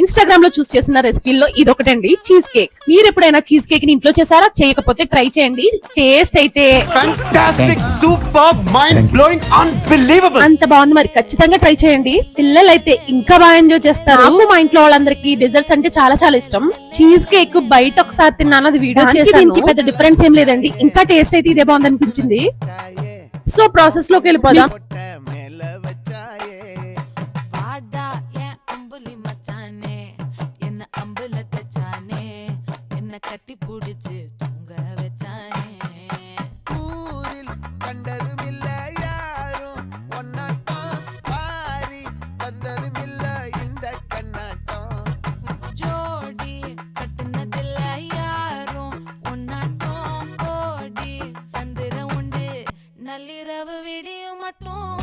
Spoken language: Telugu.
ఇన్స్టాగ్రామ్లో చూస్ చేసిన రెసిపీల్లో ఇది ఒకటండి చీజ్ కేక్ మీరు ఎప్పుడైనా చీజ్ కేక్ని ఇంట్లో చేసారా చేయకపోతే ట్రై చేయండి. టేస్ట్ అయితే. అంత బాగుంది మరి. ఖచ్చితంగా ట్రై చేయండి. పిల్లలు అయితే ఇంకా బాగా ఎంజాయ్ చేస్తారు. నాకు మా ఇంట్లో వాళ్ళందరికీ డిజర్ట్స్ అంటే చాలా చాలా ఇష్టం. చీజ్ కేక్ బయట ఒకసారి తిన్నాను అది వీడియో చేసి దీనికి పెద్ద డిఫరెన్స్ ఏం లేదండి. ఇంకా టేస్ట్ అయితే ఇదే బాగుంది అనిపించింది. సో ప్రాసెస్లోకి వెళ్ళిపోదాం. கட்டி பிடிச்சு தூங்க வச்சானே. ஊரில் கண்டதும் இல்ல யாரும் ஒன்னாட்டம் பாரி வந்ததும் இல்ல இந்த கண்ணாட்டம். ஜோடி கட்டுனதில்ல யாரும் ஒன்னாட்டம் கோடி சந்திரம் உண்டு. நள்ளிரவு விடியும் மட்டும்